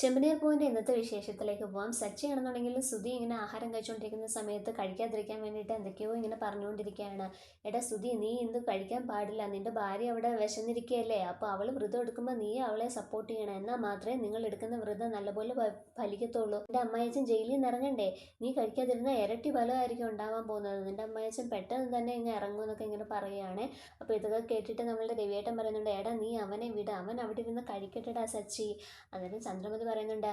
ചെമ്പനീർ പൂവിന്റെ ഇന്നത്തെ വിശേഷത്തിലേക്ക് പോവാം. സച്ചി ആണെന്നുണ്ടെങ്കിൽ സുധി ഇങ്ങനെ ആഹാരം കഴിച്ചുകൊണ്ടിരിക്കുന്ന സമയത്ത് കഴിക്കാതിരിക്കാൻ വേണ്ടിയിട്ട് എന്തൊക്കെയോ ഇങ്ങനെ പറഞ്ഞുകൊണ്ടിരിക്കുകയാണ്. എടാ സുധി നീ ഇന്ന് കഴിക്കാൻ പാടില്ല. നിന്റെ ഭാര്യ അവിടെ വിശന്നിരിക്കുകയല്ലേ? അപ്പോൾ അവൾ വ്രതം എടുക്കുമ്പോൾ നീ അവളെ സപ്പോർട്ട് ചെയ്യണം. എന്നാൽ മാത്രമേ നിങ്ങൾ എടുക്കുന്ന വ്രതം നല്ലപോലെ ഫലിക്കത്തുള്ളൂ. എന്റെ അമ്മായച്ചൻ ജയിലിൽ നിന്ന് ഇറങ്ങണ്ടേ? നീ കഴിക്കാതിരുന്ന ഇരട്ടി ഫലമായിരിക്കും ഉണ്ടാവാൻ പോകുന്നത്. നിന്റെ അമ്മായച്ചൻ പെട്ടെന്ന് തന്നെ ഇങ്ങനെ ഇറങ്ങും എന്നൊക്കെ ഇങ്ങനെ പറയുകയാണ്. അപ്പോൾ ഇതൊക്കെ കേട്ടിട്ട് നമ്മളുടെ രവിയേട്ടൻ പറയുന്നുണ്ട് എടാ നീ അവനെ വിട. അവൻ അവിടെ ഇരുന്ന് കഴിക്കട്ടെടാ സച്ചി. അന്നേരം ചന്ദ്രമതി പറയുന്നുണ്ട്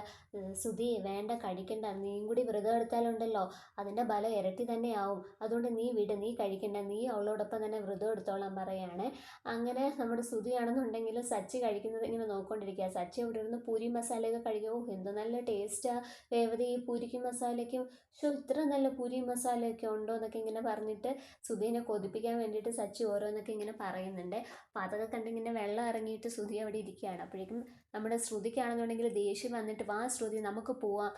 സുധി വേണ്ട കഴിക്കണ്ട നീയും കൂടി വ്രതം എടുത്താലുണ്ടല്ലോ അതിന്റെ ബലം ഇരട്ടി തന്നെയാവും. അതുകൊണ്ട് നീ വിട് നീ കഴിക്കണ്ട നീ അവളോടൊപ്പം തന്നെ വ്രതം എടുത്തോളാൻ പറയുകയാണ് അങ്ങനെ നമ്മുടെ സുധിയാണെന്നുണ്ടെങ്കിൽ സച്ചി കഴിക്കുന്നത് ഇങ്ങനെ നോക്കിക്കൊണ്ടിരിക്കുക സച്ചി അവിടെ ഇരുന്ന് പൂരി മസാലയൊക്കെ കഴിക്കും. എന്ത് നല്ല ടേസ്റ്റാ രേവതി ഈ പൂരിക്ക് മസാലയ്ക്കും ഷോ ഇത്ര നല്ല പൂരി മസാലയൊക്കെ ഉണ്ടോ എന്നൊക്കെ ഇങ്ങനെ പറഞ്ഞിട്ട് സുധീനെ കൊതിപ്പിക്കാൻ വേണ്ടിയിട്ട് സച്ചി ഓരോന്നൊക്കെ ഇങ്ങനെ പറയുന്നുണ്ട്. അപ്പോൾ അതൊക്കെ കണ്ടിങ്ങനെ വെള്ളം ഇറങ്ങിയിട്ട് സുധി അവിടെ ഇരിക്കുകയാണ്. അപ്പോഴേക്കും നമ്മുടെ ശ്രുതിക്കാണെന്നുണ്ടെങ്കിൽ ദേഷ്യം വന്നിട്ട് വാ ശ്രുതി നമുക്ക് പോവാം.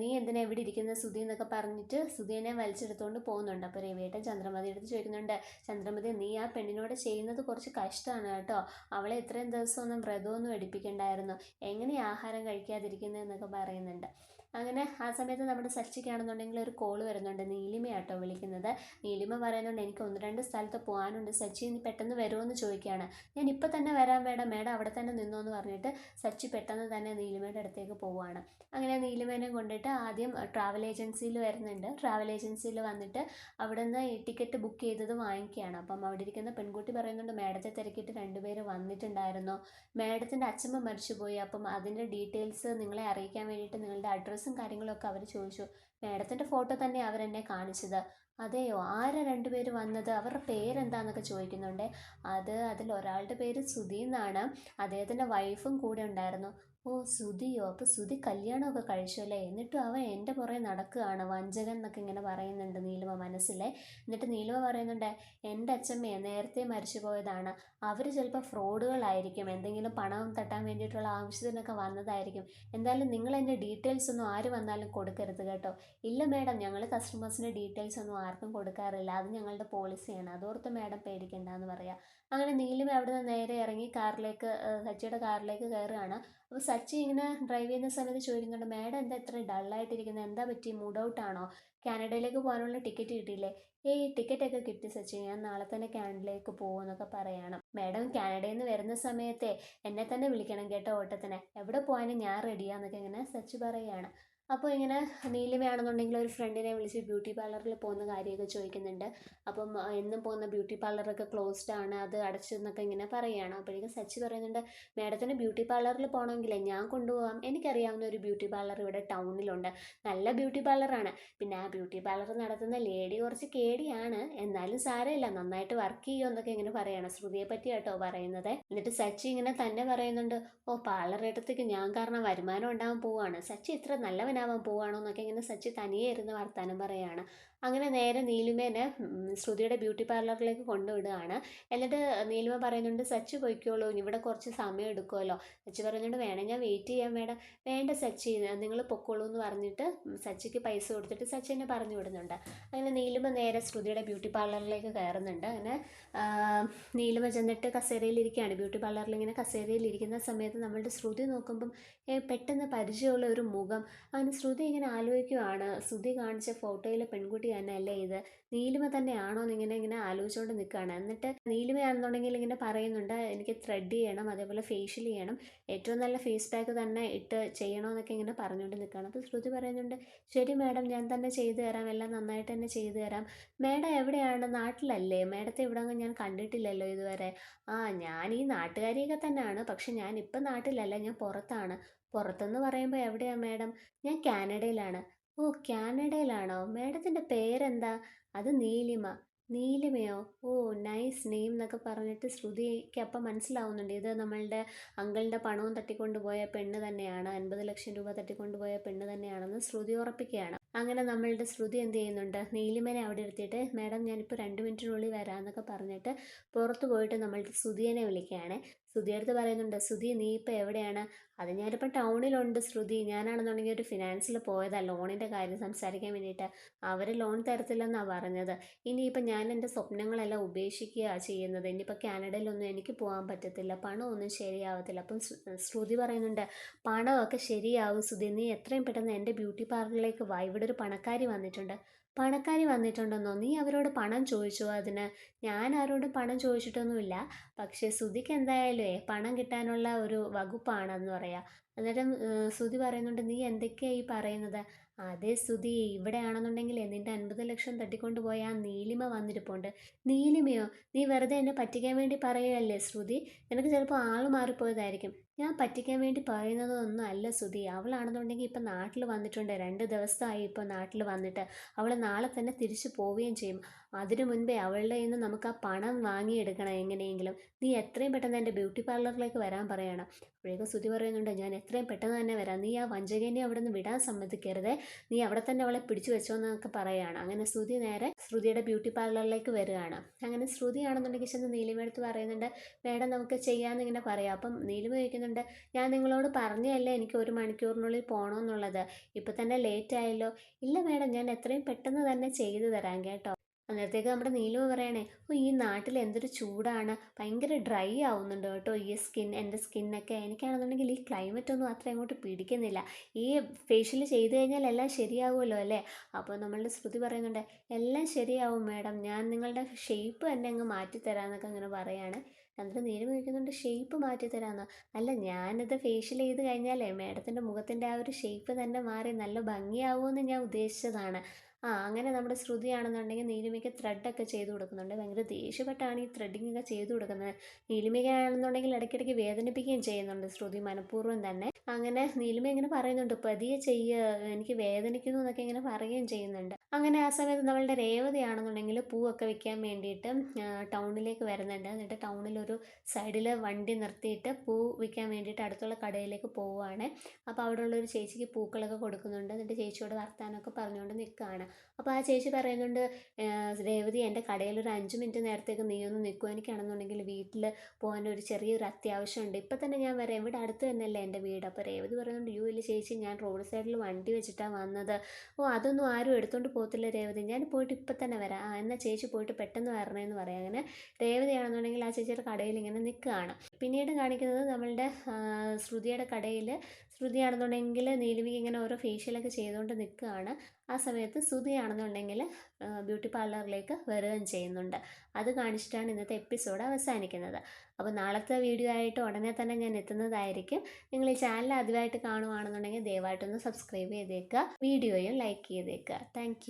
നീ എന്തിനാ എവിടെ ഇരിക്കുന്ന? ശ്രുതി എന്നൊക്കെ പറഞ്ഞിട്ട് ശ്രുതിനെ വലിച്ചെടുത്തുകൊണ്ട് പോകുന്നുണ്ട്. അപ്പോൾ രവിയേട്ടൻ ചന്ദ്രമതി എടുത്ത് ചോദിക്കുന്നുണ്ട് ചന്ദ്രമതി നീ ആ പെണ്ണിനോട് ചെയ്യുന്നത് കുറച്ച് കഷ്ടമാണ് കേട്ടോ. അവളെ ഇത്രയും ദിവസമൊന്നും വ്രതമൊന്നും എടുപ്പിക്കണ്ടായിരുന്നു. എങ്ങനെ ആഹാരം കഴിക്കാതിരിക്കുന്നതെന്നൊക്കെ പറയുന്നുണ്ട്. അങ്ങനെ ആ സമയത്ത് നമ്മുടെ സച്ചിക്കാണെന്നുണ്ടെങ്കിൽ ഒരു കോൾ വരുന്നുണ്ട്. നീലിമയാട്ടോ വിളിക്കുന്നത്. നീലിമ പറയുന്നുണ്ട് എനിക്ക് ഒന്ന് രണ്ട് സ്ഥലത്ത് പോകാനുണ്ട്. സച്ചി ഇനി പെട്ടെന്ന് വരുമെന്ന് ചോദിക്കുകയാണ്. ഞാൻ ഇപ്പം തന്നെ വരാൻ വേണം മേഡം അവിടെ തന്നെ നിന്നോ എന്ന് പറഞ്ഞിട്ട് സച്ചി പെട്ടെന്ന് തന്നെ നീലിമയുടെ അടുത്തേക്ക് പോവുകയാണ്. അങ്ങനെ നീലിമേനെ കൊണ്ടിട്ട് ആദ്യം ട്രാവൽ ഏജൻസിയിൽ വരുന്നുണ്ട്. ട്രാവൽ ഏജൻസിയിൽ വന്നിട്ട് അവിടെ നിന്ന് ഈ ടിക്കറ്റ് ബുക്ക് ചെയ്തത് വാങ്ങിക്കുകയാണ്. അപ്പം അവിടെ ഇരിക്കുന്ന പെൺകുട്ടി പറയുന്നുണ്ട് മേഡത്തെ തിരക്കിയിട്ട് രണ്ടുപേര് വന്നിട്ടുണ്ടായിരുന്നു. മേഡത്തിന്റെ അച്ഛമ്മ മരിച്ചുപോയി. അപ്പം അതിന്റെ ഡീറ്റെയിൽസ് നിങ്ങളെ അറിയിക്കാൻ വേണ്ടിയിട്ട് നിങ്ങളുടെ അഡ്രസ്സും കാര്യങ്ങളൊക്കെ അവർ ചോദിച്ചു മേഡത്തിന്റെ ഫോട്ടോ തന്നെ അവരെന്നെ കാണിച്ചത്? അതെയോ? ആരാ രണ്ടുപേര് വന്നത്? അവരുടെ പേരെന്താന്നൊക്കെ ചോദിക്കുന്നുണ്ട്. അത് അതിൽ ഒരാളുടെ പേര് സുധി എന്നാണ് അദ്ദേഹത്തിന്റെ വൈഫും കൂടെ ഉണ്ടായിരുന്നു. ഓ സുധിയോ അപ്പോൾ സുധി കല്യാണമൊക്കെ കഴിച്ചു അല്ലേ എന്നിട്ടും അവൻ എന്റെ പുറകെ നടക്കുകയാണ്. വഞ്ചകൻ എന്നൊക്കെ ഇങ്ങനെ പറയുന്നുണ്ട് നീലിമ മനസ്സിലെ. എന്നിട്ട് നീലിമ പറയുന്നുണ്ട് എന്റെ അച്ഛമ്മയെ നേരത്തെ മരിച്ചു പോയതാണ് അവർ ചിലപ്പോൾ ഫ്രോഡുകളായിരിക്കും. എന്തെങ്കിലും പണം തട്ടാൻ വേണ്ടിയിട്ടുള്ള ആവശ്യത്തിനൊക്കെ വന്നതായിരിക്കും. എന്തായാലും നിങ്ങൾ എന്റെ ഡീറ്റെയിൽസ് ഒന്നും ആര് വന്നാലും കൊടുക്കരുത് കേട്ടോ. ഇല്ല മാഡം ഞങ്ങൾ കസ്റ്റമേഴ്സിന്റെ ഡീറ്റെയിൽസ് ഒന്നും ആർക്കും കൊടുക്കാറില്ല. അത് ഞങ്ങളുടെ പോളിസിയാണ്. അതോർത്ത് മാഡം പേടിക്കണ്ടെന്ന് പറയാം. അങ്ങനെ നീലിമ അവിടെ നിന്ന് നേരെ ഇറങ്ങി കാറിലേക്ക് സച്ചിയുടെ കാറിലേക്ക് കയറുകയാണ്. അപ്പോൾ സച്ചി ഇങ്ങനെ ഡ്രൈവ് ചെയ്യുന്ന സമയത്ത് ചോദിക്കുന്നുണ്ട് മാഡം എന്താ ഇത്ര ഡള്ളായിട്ടിരിക്കുന്നത് എന്താ പറ്റി? മൂഡ് ഔട്ട് ആണോ? കാനഡയിലേക്ക് പോകാനുള്ള ടിക്കറ്റ് കിട്ടിയില്ലേ? ഏയ് ടിക്കറ്റ് ഒക്കെ കിട്ടി സച്ചി. ഞാൻ നാളെ തന്നെ കാനഡയിലേക്ക് പോകുമെന്നൊക്കെ പറയണം. മാഡം കാനഡയിൽ നിന്ന് വരുന്ന സമയത്തെ എന്നെ തന്നെ വിളിക്കണം കേട്ടോ ഓട്ടത്തിന്. എവിടെ പോകാനും ഞാൻ റെഡിയാന്നൊക്കെ ഇങ്ങനെ സച്ചി പറയുകയാണ് അപ്പോൾ ഇങ്ങനെ നീലിമയാണെന്നുണ്ടെങ്കിൽ ഒരു ഫ്രണ്ടിനെ വിളിച്ച് ബ്യൂട്ടി പാർലറിൽ പോകുന്ന കാര്യമൊക്കെ ചോദിക്കുന്നുണ്ട്. അപ്പം എന്നും പോകുന്ന ബ്യൂട്ടി പാർലറൊക്കെ ക്ലോസ്ഡ് ആണ്. അത് അടച്ചെന്നൊക്കെ ഇങ്ങനെ പറയുകയാണ് അപ്പോഴേക്കും സച്ചി പറയുന്നുണ്ട് മേഡത്തിന് ബ്യൂട്ടി പാർലറിൽ പോകണമെങ്കിലേ ഞാൻ കൊണ്ടുപോകാം എനിക്കറിയാവുന്ന ഒരു ബ്യൂട്ടി പാർലർ ഇവിടെ ടൗണിലുണ്ട്. നല്ല ബ്യൂട്ടി പാർലറാണ് പിന്നെ ആ ബ്യൂട്ടി പാർലർ നടത്തുന്ന ലേഡി കുറച്ച് കേടിയാണ്. എന്നാലും സാരമില്ല. നന്നായിട്ട് വർക്ക് ചെയ്യുമോ എന്നൊക്കെ ഇങ്ങനെ പറയുകയാണ് ശ്രുതിയെ പറ്റി കേട്ടോ പറയുന്നത്. എന്നിട്ട് സച്ചി ഇങ്ങനെ തന്നെ പറയുന്നുണ്ട് ഓ പാർലർ ഇടത്തേക്ക് ഞാൻ കാരണം വരുമാനം ഉണ്ടാകാൻ പോവാണ്. സച്ചി ഇത്ര നല്ലവനാവാൻ പോവാണോ എന്നൊക്കെ ഇങ്ങനെ സച്ചി തനിയെ ഇരുന്ന് വർത്താനം പറയാണ്. അങ്ങനെ നേരെ നീലിമേനെ ശ്രുതിയുടെ ബ്യൂട്ടി പാർലറിലേക്ക് കൊണ്ടുവിടുകയാണ്. എന്നിട്ട് നീലിമ പറയുന്നുണ്ട് സച്ച് പൊയ്ക്കോളൂ ഇവിടെ കുറച്ച് സമയം എടുക്കുമല്ലോ. സച്ച് പറയുന്നുണ്ട് വേണേ ഞാൻ വെയിറ്റ് ചെയ്യാൻ വേണ്ട വേണ്ട സച്ചി നിങ്ങൾ പൊക്കോളൂ എന്ന് പറഞ്ഞിട്ട് സച്ചിക്ക് പൈസ കൊടുത്തിട്ട് സച്ച് എന്നെ പറഞ്ഞു വിടുന്നുണ്ട്. അങ്ങനെ നീലിമ നേരെ ശ്രുതിയുടെ ബ്യൂട്ടി പാർലറിലേക്ക് കയറുന്നുണ്ട്. അങ്ങനെ നീലിമ ചെന്നിട്ട് കസേരയിലിരിക്കുകയാണ്. ബ്യൂട്ടി പാർലറിൽ ഇങ്ങനെ കസേരയിലിരിക്കുന്ന സമയത്ത് നമ്മളുടെ ശ്രുതി നോക്കുമ്പം പെട്ടെന്ന് പരിചയമുള്ള ഒരു മുഖം. അങ്ങനെ ശ്രുതി ഇങ്ങനെ ആലോചിക്കുകയാണ് ശ്രുതി കാണിച്ച ഫോട്ടോയിലെ പെൺകുട്ടി തന്നെ അല്ലേ ഇത്? നീലിമ തന്നെയാണോ എന്ന് ഇങ്ങനെ ആലോചിച്ചുകൊണ്ട് നിൽക്കുകയാണ് എന്നിട്ട് നീലിമയാണെന്നുണ്ടെങ്കിൽ ഇങ്ങനെ പറയുന്നുണ്ട് എനിക്ക് ത്രെഡ് ചെയ്യണം അതേപോലെ ഫേഷ്യൽ ചെയ്യണം. ഏറ്റവും നല്ല ഫേസ് പാക്ക് തന്നെ ഇട്ട് ചെയ്യണമെന്നൊക്കെ ഇങ്ങനെ പറഞ്ഞുകൊണ്ട് നിൽക്കുകയാണ് അപ്പോൾ ശ്രുതി പറയുന്നുണ്ട് ശരി മാഡം ഞാൻ തന്നെ ചെയ്തു തരാം. എല്ലാം നന്നായിട്ട് തന്നെ ചെയ്തു തരാം. മാഡം എവിടെയാണ്? നാട്ടിലല്ലേ? മാഡത്തെ ഇവിടെ ഞാൻ കണ്ടിട്ടില്ലല്ലോ ഇതുവരെ. ആ ഞാൻ ഈ നാട്ടുകാരിയൊക്കെ തന്നെയാണ്. പക്ഷെ ഞാൻ ഇപ്പം നാട്ടിലല്ല ഞാൻ പുറത്താണ്. പുറത്തെന്ന് പറയുമ്പോൾ എവിടെയാണ് മാഡം? ഞാൻ കാനഡയിലാണ്. ഓ കാനഡയിലാണോ? മാഡത്തിന്റെ പേരെന്താ? അത് നീലിമ. നീലിമയോ? ഓ നൈസ് നെയിം എന്നൊക്കെ പറഞ്ഞിട്ട് ശ്രുതിക്ക് അപ്പം മനസ്സിലാവുന്നുണ്ട്. ഇത് നമ്മളുടെ അങ്കിളിന്റെ പണവും തട്ടിക്കൊണ്ടുപോയ പെണ്ണ് തന്നെയാണ്. അൻപത് ലക്ഷം രൂപ തട്ടിക്കൊണ്ടുപോയ പെണ്ണ് തന്നെയാണെന്ന് ശ്രുതി ഉറപ്പിക്കുകയാണ്. അങ്ങനെ നമ്മളുടെ ശ്രുതി എന്ത് ചെയ്യുന്നുണ്ട്? നീലിമനെ അവിടെ എടുത്തിട്ട് മാഡം ഞാനിപ്പോൾ രണ്ട് മിനിറ്റിനുള്ളിൽ വരാമെന്നൊക്കെ പറഞ്ഞിട്ട് പുറത്ത് പോയിട്ട് നമ്മളുടെ ശ്രുതിയനെ വിളിക്കുകയാണ്. ശ്രുതി എടുത്ത് പറയുന്നുണ്ട് ശ്രുതി നീ ഇപ്പം എവിടെയാണ് അത് ഞാനിപ്പോൾ ടൗണിലുണ്ട് ശ്രുതി. ഞാനാണെന്നുണ്ടെങ്കിൽ ഒരു ഫിനാൻസിൽ പോയതാണ് ലോണിന്റെ കാര്യം സംസാരിക്കാൻ വേണ്ടിയിട്ട്. അവർ ലോൺ തരത്തില്ലെന്നാണ് പറഞ്ഞത്. ഇനിയിപ്പോൾ ഞാൻ എന്റെ സ്വപ്നങ്ങളെല്ലാം ഉപേക്ഷിക്കുക ചെയ്യുന്നത്. ഇനിയിപ്പോൾ കാനഡയിലൊന്നും എനിക്ക് പോകാൻ പറ്റത്തില്ല. പണമൊന്നും ശരിയാവത്തില്ല. അപ്പം ശ്രുതി പറയുന്നുണ്ട് പണമൊക്കെ ശരിയാവും ശ്രുതി നീ എത്രയും പെട്ടെന്ന് എന്റെ ബ്യൂട്ടി പാർലറിലേക്ക് വാ. ഇവിടെ ഒരു പണക്കാരി വന്നിട്ടുണ്ട്. പണക്കാരി വന്നിട്ടുണ്ടെന്നോ? നീ അവരോട് പണം ചോദിച്ചോ? അതിന് ഞാൻ ആരോടും പണം ചോദിച്ചിട്ടൊന്നുമില്ല. പക്ഷേ ശ്രുതിക്ക് എന്തായാലും പണം കിട്ടാനുള്ള ഒരു വകുപ്പാണെന്ന് പറയാം. അന്നേരം ശ്രുതി പറയുന്നുണ്ട് നീ എന്തൊക്കെയാണ് ഈ പറയുന്നത്? അതേ സ്തുതി ഇവിടെയാണെന്നുണ്ടെങ്കിൽ നിന്റെ അൻപത് ലക്ഷം തട്ടിക്കൊണ്ട് പോയ ആ നീലിമ വന്നിരിപ്പുണ്ട്. നീലിമയോ? നീ വെറുതെ എന്നെ പറ്റിക്കാൻ വേണ്ടി പറയുകയല്ലേ ശ്രുതി? നിനക്ക് ചിലപ്പോൾ ആൾ മാറിപ്പോയതായിരിക്കും. ഞാൻ പറ്റിക്കാൻ വേണ്ടി പറയുന്നതൊന്നും അല്ല സുധി. അവളാണെന്നുണ്ടെങ്കിൽ ഇപ്പം നാട്ടിൽ വന്നിട്ടുണ്ട്. രണ്ട് ദിവസമായി ഇപ്പോൾ നാട്ടിൽ വന്നിട്ട് അവൾ നാളെ തന്നെ തിരിച്ചു പോവുകയും ചെയ്യും. അതിനു മുൻപേ അവളുടെ നിന്ന് നമുക്ക് ആ പണം വാങ്ങിയെടുക്കണം എങ്ങനെയെങ്കിലും. നീ എത്രയും പെട്ടെന്ന് എന്റെ ബ്യൂട്ടി പാർലറിലേക്ക് വരാൻ പറയണം. അപ്പോഴേക്കും ശ്രുതി പറയുന്നുണ്ട് ഞാൻ എത്രയും പെട്ടെന്ന് തന്നെ വരാം. നീ ആ വഞ്ചകേനെ അവിടെ നിന്ന് വിടാൻ സമ്മതിക്കരുത്. നീ അവിടെ തന്നെ അവളെ പിടിച്ചു വെച്ചോ എന്നൊക്കെ അങ്ങനെ ശ്രുതി നേരെ ശ്രുതിയുടെ ബ്യൂട്ടി പാർലറിലേക്ക് വരികയാണ്. അങ്ങനെ ശ്രുതിയാണെന്നുണ്ടെങ്കിൽ ചെന്ന് നീലിമ പറയുന്നുണ്ട് മേഡം നമുക്ക് ചെയ്യാമെന്ന് ഇങ്ങനെ പറയാം. അപ്പം നീലിമ ചോദിക്കുന്നുണ്ട് ഞാൻ നിങ്ങളോട് പറഞ്ഞതല്ലേ എനിക്ക് ഒരു മണിക്കൂറിനുള്ളിൽ പോകണമെന്നുള്ളത് ഇപ്പം തന്നെ ലേറ്റ് ആയല്ലോ. ഇല്ല മേഡം ഞാൻ എത്രയും പെട്ടെന്ന് തന്നെ ചെയ്തു തരാം കേട്ടോ. അന്നേരത്തേക്ക് നമ്മുടെ നീലു പറയണേ ഓ ഈ നാട്ടിൽ എന്തൊരു ചൂടാണ്. ഭയങ്കര ഡ്രൈ ആവുന്നുണ്ട് കേട്ടോ ഈ സ്കിൻ എന്റെ സ്കിന്നൊക്കെ. എനിക്കാണെന്നുണ്ടെങ്കിൽ ഈ ക്ലൈമറ്റ് ഒന്നും അത്ര അങ്ങോട്ട് പിടിക്കുന്നില്ല. ഈ ഫേഷ്യൽ ചെയ്ത് കഴിഞ്ഞാൽ എല്ലാം ശരിയാവുമല്ലോ അല്ലേ? അപ്പോൾ നമ്മളുടെ ശ്രുതി പറയുന്നുണ്ട് എല്ലാം ശരിയാവും മാഡം. ഞാൻ നിങ്ങളുടെ ഷേപ്പ് തന്നെ അങ്ങ് മാറ്റിത്തരാമെന്നൊക്കെ അങ്ങനെ പറയാണ്. എന്നിട്ട് നീര് ചോദിക്കുന്നുണ്ട് ഷേപ്പ് മാറ്റി തരാമെന്ന് അല്ല ഞാനിത് ഫേഷ്യൽ ചെയ്ത് കഴിഞ്ഞാലേ മാഡത്തിന്റെ മുഖത്തിന്റെ ആ ഒരു ഷേപ്പ് തന്നെ മാറി നല്ല ഭംഗിയാവുമെന്ന് ഞാൻ ഉദ്ദേശിച്ചതാണ്. ആ അങ്ങനെ നമ്മുടെ ശ്രുതിയാണെന്നുണ്ടെങ്കിൽ നീലിമയ്ക്ക് ത്രെഡൊക്കെ ചെയ്ത് കൊടുക്കുന്നുണ്ട്. ഭയങ്കര ദേഷ്യപ്പെട്ടാണ് ഈ ത്രെഡിങ് ഒക്കെ ചെയ്ത് കൊടുക്കുന്നത്. നീലിമയ്ക്കാണെന്നുണ്ടെങ്കിൽ ഇടയ്ക്കിടയ്ക്ക് വേദനിപ്പിക്കുകയും ചെയ്യുന്നുണ്ട് ശ്രുതി മനഃപൂർവം തന്നെ. അങ്ങനെ നീലിമ ഇങ്ങനെ പറയുന്നുണ്ട് പതിയെ ചെയ്യ എനിക്ക് വേദനിക്കുന്നു എന്നൊക്കെ ഇങ്ങനെ പറയുകയും ചെയ്യുന്നുണ്ട്. അങ്ങനെ ആ സമയത്ത് നമ്മളുടെ രേവതിയാണെന്നുണ്ടെങ്കിൽ പൂവൊക്കെ വെക്കാൻ വേണ്ടിയിട്ട് ടൗണിലേക്ക് വരുന്നുണ്ട്. എന്നിട്ട് ടൗണിലൊരു സൈഡിൽ വണ്ടി നിർത്തിയിട്ട് പൂ വിൽക്കാൻ വേണ്ടിയിട്ട് അടുത്തുള്ള കടയിലേക്ക് പോവുകയാണ് അപ്പോൾ അവിടെ ഉള്ളൊരു ചേച്ചിക്ക് പൂക്കളൊക്കെ കൊടുക്കുന്നുണ്ട്. എന്നിട്ട് ചേച്ചിയോട് വർത്താനമൊക്കെ പറഞ്ഞുകൊണ്ട് നിൽക്കുകയാണ്. അപ്പോൾ ആ ചേച്ചി പറയുന്നുണ്ട് രേവതി എന്റെ കടയിൽ ഒരു അഞ്ച് മിനിറ്റ് നേരത്തേക്ക് നീ ഒന്ന് നിൽക്കും എനിക്കാണെന്നുണ്ടെങ്കിൽ വീട്ടിൽ പോകാൻ ഒരു ചെറിയൊരു അത്യാവശ്യമുണ്ട്. ഇപ്പം തന്നെ ഞാൻ വരാം. ഇവിടെ അടുത്ത് തന്നെയല്ലേ എന്റെ വീട്. അപ്പോൾ രേവതി പറയുന്നുണ്ട് യു ഇല്ല ചേച്ചി ഞാൻ റോഡ് സൈഡിൽ വണ്ടി വെച്ചിട്ടാണ് വന്നത്. ഓ അതൊന്നും ആരും എടുത്തുകൊണ്ട് പോകത്തില്ല രേവതി. ഞാൻ പോയിട്ട് ഇപ്പം തന്നെ വരാം. ആ എന്നാൽ ചേച്ചി പോയിട്ട് പെട്ടെന്ന് വരണേന്ന് പറയാം. അങ്ങനെ രേവതിയാണെന്നുണ്ടെങ്കിൽ ആ ചേച്ചിയുടെ കടയിൽ ഇങ്ങനെ നിൽക്കുകയാണ് പിന്നീട് കാണിക്കുന്നത് നമ്മളുടെ ശ്രുതിയുടെ കടയിൽ ശ്രുതിയാണെന്നുണ്ടെങ്കിൽ നീലിമിക്ക് ഇങ്ങനെ ഓരോ ഫേഷ്യലൊക്കെ ചെയ്തുകൊണ്ട് നിൽക്കുകയാണ്. ആ സമയത്ത് ശ്രുതിയാണെന്നുണ്ടെങ്കിൽ ബ്യൂട്ടി പാർലറിലേക്ക് വരികയും ചെയ്യുന്നുണ്ട്. അത് കാണിച്ചിട്ടാണ് ഇന്നത്തെ എപ്പിസോഡ് അവസാനിക്കുന്നത്. അപ്പോൾ നാളത്തെ വീഡിയോ ആയിട്ട് ഉടനെ തന്നെ ഞാൻ എത്തുന്നതായിരിക്കും. നിങ്ങൾ ഈ ചാനൽ ആദ്യമായിട്ട് കാണുവാണെന്നുണ്ടെങ്കിൽ ദയവായിട്ടൊന്ന് സബ്സ്ക്രൈബ് ചെയ്തേക്കുക. വീഡിയോയും ലൈക്ക് ചെയ്തേക്കുക. താങ്ക്